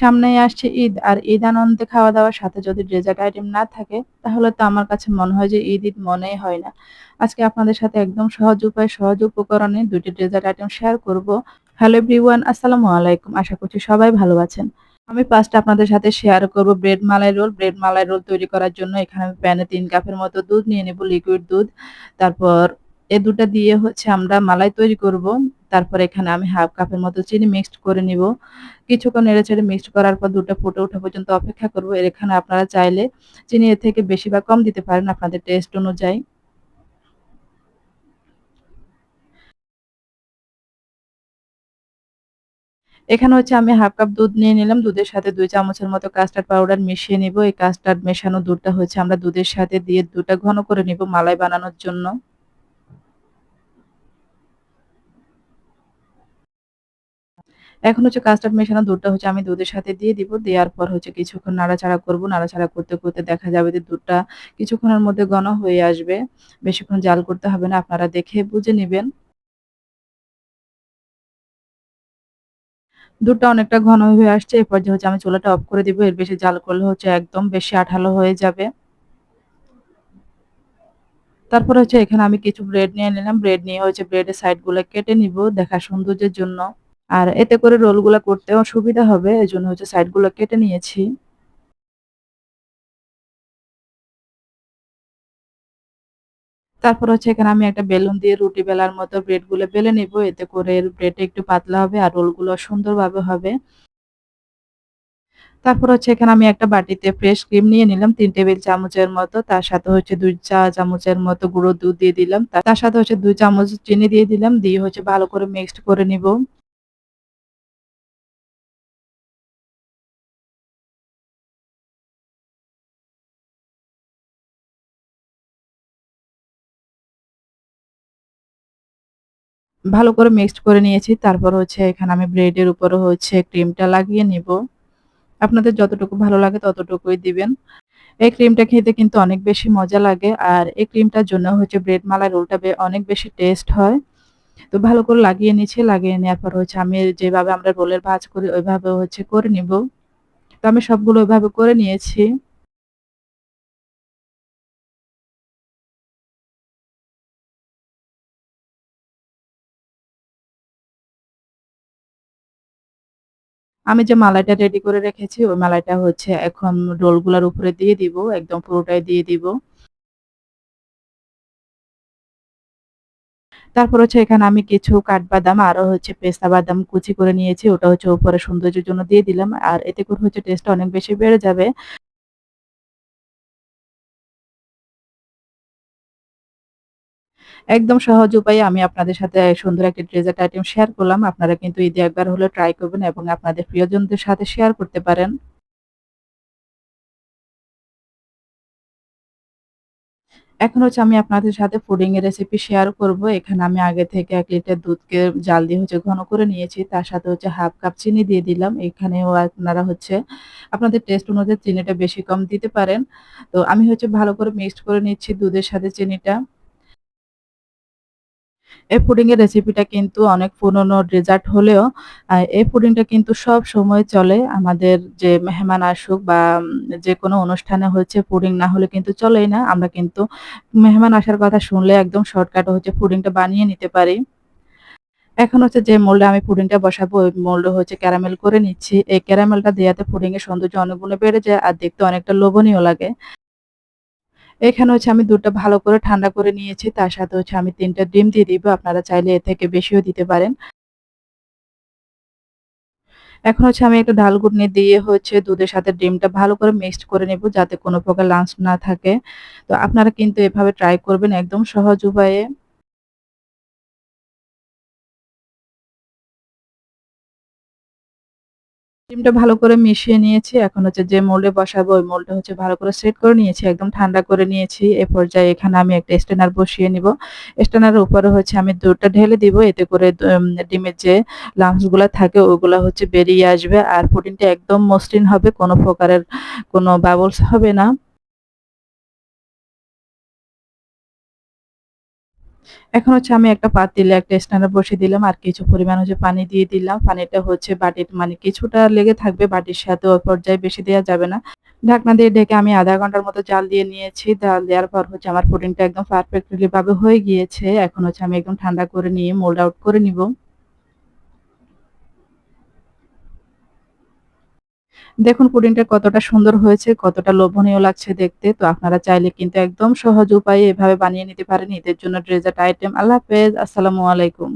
সামনেই আসছে ঈদ আর ঈদ আনন্দে খাওয়া দাওয়ার সাথে যদি ডেজার্ট আইটেম না থাকে, তাহলে তো আমার কাছে মনে হয় যে ঈদ ঈদ মনেই হয় না। আজকে আপনাদের সাথে একদম সহজ উপায়, সহজ উপকরণে দুটি ডেজার্ট আইটেম শেয়ার করব। হ্যালো এভরিওয়ান আসসালামু আলাইকুম। আশা করছি সবাই ভালো আছেন। আমি ফার্স্ট আপনাদের সাথে শেয়ার করব bread malai roll bread malai roll তৈরি করার জন্য এখানে আমি প্যানে তিন কাপের মতো দুধ নিয়ে নেব লিকুইড দুধ। তারপর এ দুটা দিয়ে হচ্ছে আমরা মালাই তৈরি করব। তারপর এখানে আমি হাফ কাপের মতো চিনি মিক্সড করে নিব। কিছুক্ষণ নেড়ে চেড়ে মিক্সড করার পর দুটো ফুটে ওঠা পর্যন্ত অপেক্ষা করব। এখানে আপনারা চাইলে চিনি এর থেকে বেশি বা কম দিতে পারেন আপনাদের টেস্ট অনুযায়ী। এখানে হচ্ছে আমি হাফ কাপ দুধ নিয়ে নিলাম। দুধের সাথে দুই চামচের মতো কাস্টার্ড পাউডার মিশিয়ে নিব। এই কাস্টার্ড মেশানো দুধটা হচ্ছে আমরা দুধের সাথে দিয়ে দুধটা ঘন করে নিব মালাই বানানোর জন্য। এখন হচ্ছে কাস্টার্ড মেশানো দুধটা হচ্ছে আমি দুধের সাথে দিয়ে দিব। দেওয়ার পর হচ্ছে কিছুক্ষণ নাড়াচাড়া করব। নাড়াচাড়া করতে করতে দেখা যাবে যে দুধটা কিছুক্ষণের মধ্যে ঘন হয়ে আসবে। বেশিক্ষণ জাল করতে হবে না, আপনারা দেখে বুঝে নেবেন। দুধটা অনেকটা ঘন হয়ে আসছে, এরপর যে হচ্ছে আমি চুলাটা অফ করে দিব। এর বেশি জাল করলে হচ্ছে একদম বেশি আঠালো হয়ে যাবে। তারপর হচ্ছে এখানে আমি কিছু ব্রেড নিয়ে নিলাম। ব্রেড নিয়ে হচ্ছে ব্রেডের সাইডগুলো কেটে নিব দেখা সৌন্দর্যের জন্য। আর এতে করে রোলগুলো করতেও সুবিধা হবে এই জন্য হচ্ছে সাইডগুলো কেটে নিয়েছি। তারপর হচ্ছে এখানে আমি একটা বেলুন দিয়ে রুটি বেলার মতো ব্রেডগুলো বেলে নিব, এতে করে ব্রেডটা একটু পাতলা হবে আর রোলগুলো সুন্দরভাবে হবে। তারপর হচ্ছে এখানে আমি একটা বাটিতে ফ্রেশ ক্রিম নিয়ে নিলাম, তিন টেবিল চামচের মতো, তার সাথে হচ্ছে দুই চা চামচের মতো গুঁড়ো দুধ দিয়ে দিলাম, তার সাথে হচ্ছে দুই চামচ চিনি দিয়ে দিলাম, দিয়ে হচ্ছে ভালো করে মিক্সড করে নিব। ভালো করে মিক্সড করে নিয়েছি। তারপর হচ্ছে এখানে আমি ব্রেডের উপরে হচ্ছে ক্রিমটা লাগিয়ে নিব। আপনাদের যতটুকু ভালো লাগে ততটুকুই দিবেন। এই ক্রিমটা খেতে কিন্তু অনেক বেশি মজা লাগে আর এই ক্রিমটার জন্য হচ্ছে ব্রেড মালাই রোলটা অনেক বেশি টেস্ট হয়। তো ভালো করে লাগিয়ে নিচ্ছি লাগিয়ে নেওয়ার পর হচ্ছে আমি যেভাবে আমরা রোলের ভাজ করি ওইভাবে হচ্ছে করে নিব। তো আমি সবগুলো ওইভাবে করে নিয়েছি। আমি যে মালাইটা রেডি করে রেখেছি, ওই মালাইটা হচ্ছে এখন রোলগুলার উপরে দিয়ে দিব, একদম পুরোটাই দিয়ে দিব। তারপর হচ্ছে এখানে আমি কিছু কাঠবাদাম, আরও হচ্ছে পেস্তা বাদাম কুচি করে নিয়েছি, ওটা হচ্ছে উপরে সৌন্দর্যের জন্য দিয়ে দিলাম, আর এতে করে হচ্ছে টেস্টটা অনেক বেশি বেড়ে যাবে। একদম সহজ উপায়ে আমি আপনাদের সাথে সুন্দর একটি ডেজার্ট আইটেম শেয়ার করলাম। আপনারা কিন্তু ঈদে একবার হলে ট্রাই করবেন এবং আপনাদের প্রিয়জনদের সাথে শেয়ার করতে পারেন। এখন হচ্ছে আমি আপনাদের সাথে পুডিং এর রেসিপি শেয়ার করব। এখানে আমি আগে থেকে এক লিটার দুধকে জাল দিয়ে হচ্ছে ঘন করে নিয়েছি। তার সাথে হচ্ছে হাফ কাপ চিনি দিয়ে দিলাম। এখানেও আপনারা হচ্ছে আপনাদের টেস্ট অনুযায়ী চিনিটা বেশি কম দিতে পারেন। তো আমি হচ্ছে ভালো করে মিক্সড করে নিচ্ছি দুধের সাথে চিনিটা। এই পুডিংয়ের রেসিপিটা কিন্তু অনেক পুরনো ডেজার্ট হলেও এই পুডিংটা কিন্তু সব সময় চলে। আমাদের যে মেহমান আসুক বা যে কোনো অনুষ্ঠানে হচ্ছে পুডিং না হলে কিন্তু চলেই না। আমরা কিন্তু মেহমান আসার কথা শুনলে একদম শর্টকাটে হচ্ছে পুডিংটা বানিয়ে নিতে পারি। এখন হচ্ছে যে মোল্ডে আমি পুডিংটা বসাবো, ওই মোল্ডে হচ্ছে ক্যারামেল করে নিচ্ছি। এই ক্যারামেলটা দেওয়াতে পুডিংয়ের সৌন্দর্য অনেক গুণে বেড়ে যায় আর দেখতে অনেকটা লোভনীয় লাগে। এখানে হচ্ছে আমি দুধটা ভালো করে ঠান্ডা করে নিয়েছি, তার সাথে হচ্ছে আমি তিনটা ডিম দিয়ে দিব, আপনারা চাইলে এ থেকে বেশিও দিতে পারেন। এখন হচ্ছে আমি একটা ডাল গুড়নি দিয়ে হচ্ছে দুধের সাথে ডিমটা ভালো করে মিক্সড করে নেব, যাতে কোনো প্রকার লাঞ্চ না থাকে। তো আপনারা কিন্তু এভাবে ট্রাই করবেন একদম সহজ উপায়ে। ডিমটা ভালো করে মিশিয়ে নিয়েছি। এখন হচ্ছে যে মোল্ডে বসাবো, ওই মোল্ডটা হচ্ছে ভালো করে সেট করে নিয়েছি, একদম ঠান্ডা করে নিয়েছি। এ পর্যায়ে এখানে আমি একটা স্ট্যান্ডার বসিয়ে নিব। স্ট্যান্ডারের উপরে হচ্ছে আমি দুধটা ঢেলে দিব, এতে করে ডিমের যে লাম্পসগুলো থাকে, ওগুলো হচ্ছে বেরিয়ে আসবে। আর প্রোটিনটা একদম মসৃণ হবে, কোনো প্রকারের কোনো বাবলস হবে না। এখন হচ্ছে আমি একটা পাতিলে একটা স্ট্যান্ডার বসিয়ে দিলাম আর কিছু পরিমাণ হচ্ছে পানি দিয়ে দিলাম। পানিটা হচ্ছে বাটির মানে কিছুটা লেগে থাকবে, বাটির সাথে ওই পর্যায়ে বেশি দেওয়া যাবে না। ঢাকনা দিয়ে ঢেকে আমি আধা ঘণ্টার মতো জাল দিয়ে নিয়েছি। জাল দেওয়ার পর হচ্ছে আমার প্রোটিনটা একদম পারফেক্টলি ভাবে হয়ে গিয়েছে। এখন হচ্ছে আমি একদম ঠান্ডা করে নিয়ে মোল্ড আউট করে নিব। দেখুন পুডিংটা কতটা সুন্দর হয়েছে, কতটা লোভনীয় লাগছে দেখতে। তো আপনারা চাইলে কিন্তু একদম সহজ উপায়ে এভাবে বানিয়ে নিতে পারেন ঈদের জন্য ড্রেজার্ট আইটেম। আল্লাহ হাফেজ। আসসালামু আলাইকুম।